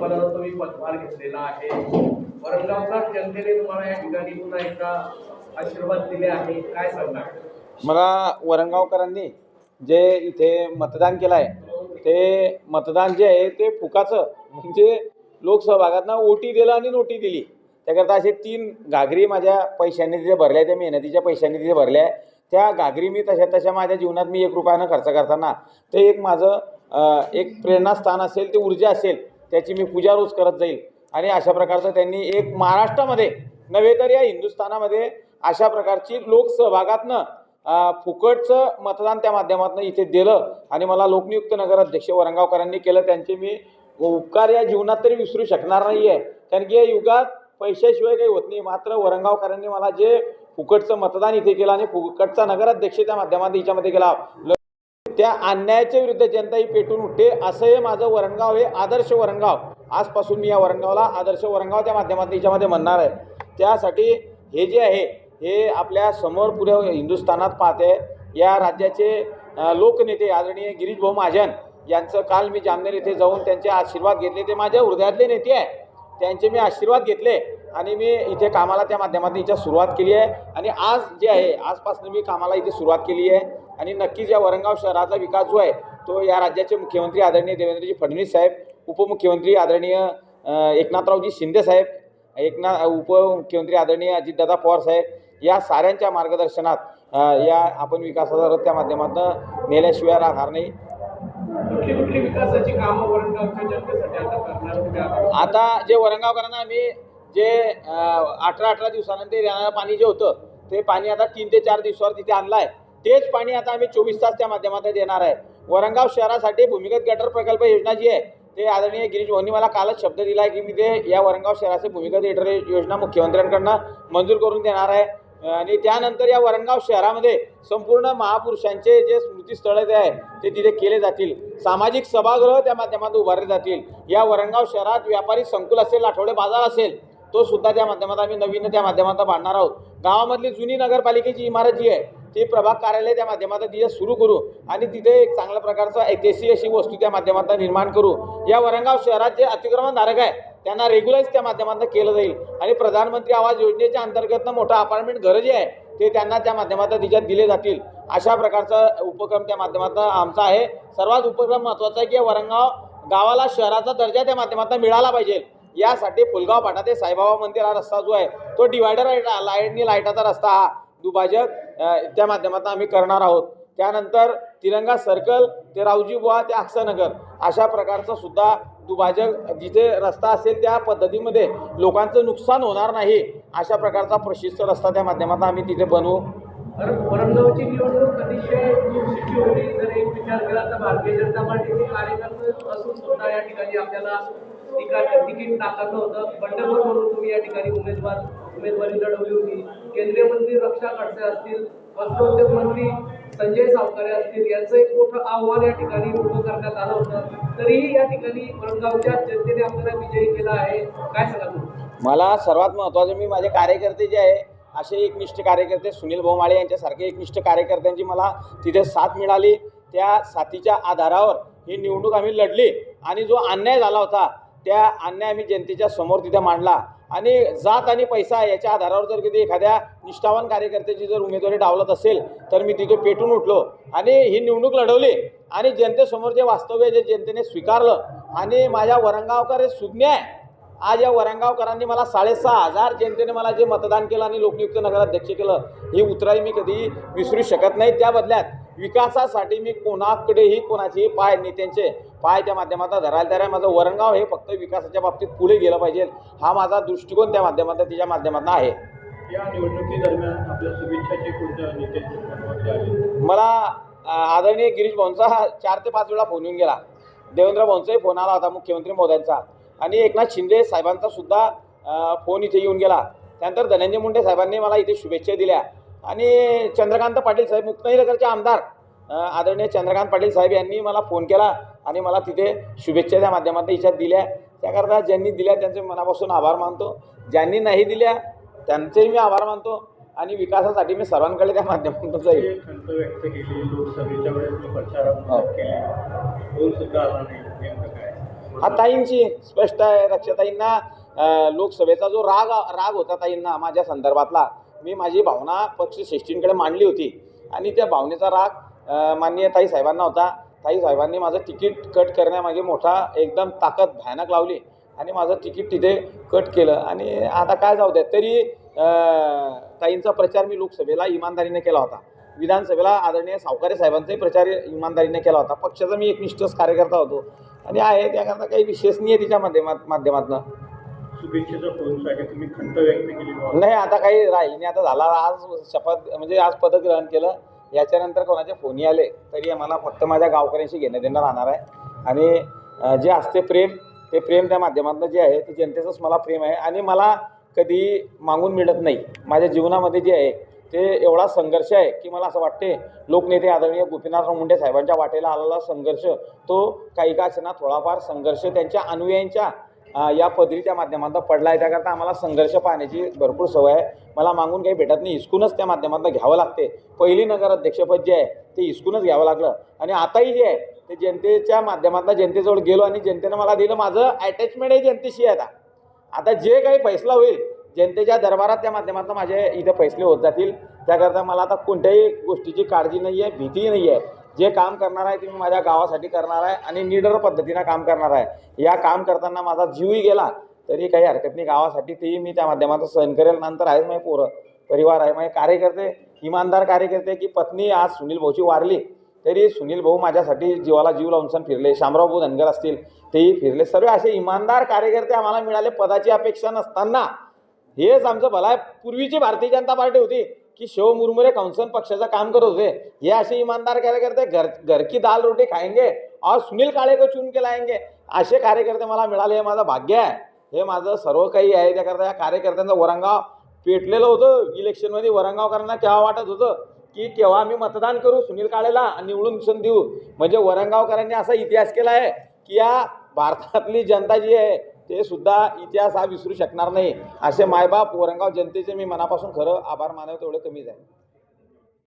पदाचा तुम्ही पदभार घेतलेला आहे. औरंगाबाद जनतेने तुम्हाला या ठिकाणी पुन्हा एकदा आशीर्वाद दिले आहे. काय सांगणार? मला वरणगावकरांनी जे इथे मतदान केलं आहे ते मतदान जे आहे ते फुकाचं. म्हणजे लोकसहभागातनं ओटी दिलं आणि नोटी दिली. त्याकरता असे तीन घागरी माझ्या पैशांनी तिथे भरल्या त्या मेहनतीच्या पैशांनी तिथे भरल्या त्या घागरी मी तशा तशा माझ्या जीवनात मी एक रुपयानं खर्च करताना ते एक माझं एक प्रेरणास्थान असेल ते ऊर्जा असेल त्याची मी पूजा रोज करत जाईल. आणि अशा प्रकारचं त्यांनी एक महाराष्ट्रामध्ये नव्हे तर या हिंदुस्थानामध्ये अशा प्रकारची लोकसहभागातनं फुकटचं मतदान त्या माध्यमातून इथे दिलं. आणि मला लोकनियुक्त नगराध्यक्ष वरंगावकरांनी केलं. त्यांचे मी उपकार या जीवनात तरी विसरू शकणार नाही आहे कारण की या युगात पैशाशिवाय काही होत नाही. मात्र वरंगावकरांनी मला जे फुकटचं मतदान इथे केलं आणि फुकटचा नगराध्यक्ष त्या माध्यमात हिच्यामध्ये केला ल- त्या अन्यायाच्या विरुद्ध जनता ही पेटून उठते असं हे माझं वरणगाव हे आदर्श वरणगाव. आजपासून मी या वरणगावला आदर्श वरणगाव त्या माध्यमातून याच्यामध्ये म्हणणार आहे. त्यासाठी हे जे आहे हे आपल्यासमोर पुढे हिंदुस्थानात पाहते या राज्याचे लोकनेते आदरणीय गिरीश भाऊ महाजन यांचं काल मी जामनेर येथे जाऊन त्यांचे आशीर्वाद घेतले. ते माझ्या हृदयातले नेते आहे त्यांचे मी आशीर्वाद घेतले. आणि मी इथे कामाला त्या माध्यमातून इथे सुरुवात केली आहे. आणि आज जे आहे आजपासून मी कामाला इथे सुरुवात केली आहे. आणि नक्कीच या वरंगाव शहराचा विकास जो आहे तो या राज्याचे मुख्यमंत्री आदरणीय देवेंद्रजी फडणवीस साहेब उपमुख्यमंत्री आदरणीय एकनाथरावजी शिंदे साहेब एकना उपमुख्यमंत्री आदरणीय अजितदादा पवार साहेब या साऱ्यांच्या मार्गदर्शनात या आपण विकासाचा रथ त्या माध्यमातून नेल्याशिवाय राहणार नाही. आता जे वरंगावकरांना आम्ही जे अठरा अठरा दिवसानंतर येणारं पाणी जे होतं ते पाणी आता तीन ते चार दिवसावर तिथे आणलं आहे तेच पाणी आता आम्ही चोवीस तास त्या माध्यमातून देणार आहे. वरंगाव शहरासाठी भूमिगत गटर प्रकल्प योजना जी आहे ते आदरणीय गिरीश भाऊंनी मला कालच शब्द दिला आहे की मी ते या वरंगाव शहराचे भूमिगत गटर योजना मुख्यमंत्र्यांकडनं मंजूर करून देणार आहे. आणि त्यानंतर या वरणगाव शहरामध्ये संपूर्ण महापुरुषांचे जे स्मृतीस्थळं जे आहे ते तिथे केले जातील. सामाजिक सभागृह त्या माध्यमातून उभारले जातील. या वरणगाव शहरात व्यापारी संकुल असेल आठवडे बाजार असेल तो सुद्धा त्या माध्यमात आम्ही नवीन त्या माध्यमातून बांधणार आहोत. गावामधली जुनी नगरपालिकेची इमारत जी आहे ती प्रभाग कार्यालय त्या माध्यमातून तिथे सुरू करू आणि तिथे एक चांगल्या प्रकारचं ऐतिहासिक अशी वस्तू त्या माध्यमातून निर्माण करू. या वरणगाव शहरात जे अतिक्रमणधारक आहे त्यांना रेग्युलाईज त्या माध्यमातून केलं जाईल आणि प्रधानमंत्री आवास योजनेच्या अंतर्गतनं मोठं अपार्टमेंट घरं जे आहे ते त्यांना त्या माध्यमातून तिच्यात दिले जातील. अशा प्रकारचा उपक्रम त्या माध्यमातून आमचा आहे. सर्वात उपक्रम महत्त्वाचा आहे की वरंगाव गावाला शहराचा दर्जा त्या माध्यमातून मिळाला पाहिजे. यासाठी फुलगाव फाटा ते साईबाबा मंदिर हा रस्ता जो आहे तो डिवायडर लाईटनी लाईटाचा रस्ता हा दुभाजक त्या माध्यमातून आम्ही करणार आहोत. त्यानंतर तिरंगा सर्कल ते रावजी बुवा ते अक्षनगर अशा प्रकारचा सुद्धा दुभाजक जिथे रस्ता असेल त्या पद्धतीमध्ये लोकांचं नुकसान होणार नाही अशा प्रकारचा प्रशिस्त रस्ता त्या माध्यमातून आम्ही तिथे बनवू. निवडणूक अतिशय होती जर एक विचार केला तर भारतीय जनता पार्टीचे कार्यकर्ते असून सुद्धा या ठिकाणी आपल्याला तिकीट नाकारलं होतं. बंडखोर म्हणून तुम्ही या ठिकाणी उमेदवार उमेदवारी लढवली होती. केंद्रीय मंत्री रक्षा खडसे असतील वस्त्रोद्योग मंत्री संजय सावकारे असतील यांचं एक मोठं आव्हान या ठिकाणी उभं करण्यात आलं होतं. तरीही या ठिकाणी वरणगावच्या जनतेने आपल्याला विजयी केला आहे. काय सांगाल मला सर्वात महत्त्वाचं मी माझे कार्यकर्ते जे आहे असे एकनिष्ठ कार्यकर्ते सुनील भोमाळे यांच्यासारखे एकनिष्ठ कार्यकर्त्यांची मला तिथे साथ मिळाली. त्या साथीच्या आधारावर ही निवडणूक आम्ही लढली आणि जो अन्याय झाला होता त्या अन्याय आम्ही जनतेच्या समोर तिथे मांडला. आणि जात आणि पैसा याच्या आधारावर जर कधी एखाद्या निष्ठावान कार्यकर्त्याची जर उमेदवारी डावलत असेल तर मी तिथे पेटून उठलो. आणि ही निवडणूक लढवली. आणि जनतेसमोर जे वास्तव्य जे जनतेने स्वीकारलं. आणि माझ्या वरंगावकर हे सुज्ञ आहे. आज या वरंगावकरांनी मला साडेसहा हजार जनतेने मला जे मतदान केलं आणि लोकनियुक्त नगराध्यक्ष केलं ही उतराई मी कधी विसरू शकत नाही. त्या बदल्यात विकासासाठी मी कोणाकडेही कोणाचेही पाय नेत्यांचे पाय त्या माध्यमातून धरायला तयार आहे. माझं वरंगाव हे फक्त विकासाच्या बाबतीत पुढे गेलं पाहिजे. हा माझा दृष्टिकोन त्या माध्यमातून तिच्या माध्यमातून आहे. या निवडणुकीदरम्यान आपल्या शुभेच्छाचे कोणत्या नेत्यांचे महत्त्वाचे आहे? मला आदरणीय गिरीश भाऊंचा चार ते पाच वेळा फोन येऊन गेला. देवेंद्र भाऊंचाही फोन आला होता मुख्यमंत्री मोदयांचा आणि एकनाथ शिंदे साहेबांचा सुद्धा फोन इथे येऊन गेला. त्यानंतर धनंजय मुंडे साहेबांनी मला इथे शुभेच्छा दिल्या. आणि चंद्रकांत पाटील साहेब मुक्ताईनगरचे आमदार आदरणीय चंद्रकांत पाटील साहेब यांनी मला फोन केला आणि मला तिथे शुभेच्छा त्या माध्यमातून इच्छा दिल्या. त्याकरता ज्यांनी दिल्या त्यांचे मनापासून आभार मानतो. ज्यांनी नाही दिल्या त्यांचेही मी आभार मानतो आणि विकासासाठी मी सर्वांकडे त्या माध्यमातून जाईल. हे खंत व्यक्त केली लोकसभेच्या वेळेस हो. हा ताईंची स्पष्ट आहे रक्षाताईंना लोकसभेचा जो राग राग होता ताईंना माझ्या संदर्भातला मी माझी भावना पक्ष श्रेष्ठींकडे मांडली होती. आणि त्या भावनेचा राग माननीय ताई साहेबांना होता. ताई साहेबांनी माझं तिकीट कट करण्यामागे मोठा एकदम ताकद भयानक लावली. आणि माझं तिकीट तिथे कट केलं. आणि आता काय जाऊ द्या तरी ताईंचा प्रचार मी लोकसभेला इमानदारीने केला होता. विधानसभेला आदरणीय सावकारे साहेबांचाही प्रचार इमानदारीने केला होता. पक्षाचा मी एक निष्ठच कार्यकर्ता होतो. आणि आहे त्याकरता काही विशेष नाही आहे तिच्या माध्यमात माध्यमातनं. तुम्ही खंत व्यक्त केली नाही आता काही राहील नाही. आता झाला आज शपथ म्हणजे आज पदग्रहण केलं. याच्यानंतर कोणाचे फोनही आले तरी मला फक्त माझ्या गावकऱ्यांशी घेणं देणं राहणार आहे. आणि जे असते प्रेम ते प्रेम त्या माध्यमातून जे आहे ते जनतेचंच मला प्रेम आहे. आणि मला कधी मागून मिळत नाही. माझ्या जीवनामध्ये जे आहे ते एवढा संघर्ष आहे की मला असं वाटते लोकनेते आदरणीय गोपीनाथराव मुंडे साहेबांच्या वाटेला आलेला संघर्ष तो काही का असेना थोडाफार संघर्ष त्यांच्या अनुयायांच्या या पदरीच्या माध्यमातून पडला आहे. त्याकरता आम्हाला संघर्ष पाहण्याची भरपूर सवय आहे. मला मागून काही भेटत नाही. हिसकूनच त्या माध्यमातून घ्यावं लागते. पहिली नगर अध्यक्षपद जे आहे ते हिसकूनच घ्यावं लागलं. आणि आताही जे आहे ते जनतेच्या माध्यमातून जनतेजवळ गेलो आणि जनतेनं मला दिलं माझं अटॅचमेंट आहे जनतेशी आहे आता. आता जे काही फैसला होईल जनतेच्या दरबारात त्या माध्यमातून माझे इथे फैसले होत जातील. त्याकरता मला आता कोणत्याही गोष्टीची काळजी नाही आहे भीतीही नाही आहे जे काम करणार आहे ते मी माझ्या गावासाठी करणार आहे आणि निडर पद्धतीनं काम करणार आहे. या काम करताना माझा जीवही गेला तरी काही हरकत नाही. गावासाठी तेही मी त्या माध्यमातून सहन करेल. नंतर आहेच माझे पोरं परिवार आहे माझे कार्यकर्ते इमानदार कार्यकर्ते की पत्नी आज सुनील भाऊची वारली तरी सुनील भाऊ माझ्यासाठी जीवाला जीव लावून सण फिरले. शामराव भाऊ धनगर असतील तेही फिरले. सर्व असे इमानदार कार्यकर्ते आम्हाला मिळाले. पदाची अपेक्षा नसताना हेच आमचं भला पूर्वीची भारतीय जनता पार्टी होती. की शिव मुरमुरे कौन्सन पक्षाचं काम करत होते. हे असे इमानदार कार्यकर्ते घर घर की दाल रोटी खाएंगे और सुनील काळे को चून के लाएंगे असे कार्यकर्ते मला मिळाले हे माझं भाग्य आहे. हे माझं सर्व काही आहे त्याकरता या कार्यकर्त्यांचं वरंगाव पेटलेलं होतं. इलेक्शनमध्ये वरंगावकरांना केव्हा वाटत होतं की केव्हा आम्ही मतदान करू सुनील काळेला आणि निवडून निवडून देऊ? म्हणजे वरंगावकरांनी असा इतिहास केला आहे की या भारतातली जनता जी आहे ते सुद्धा इतिहास हा विसरू शकणार नाही. असे मायबाप औरंगाव जनतेचे मी मनापासून खरं आभार मानव तेवढं कमीच आहे.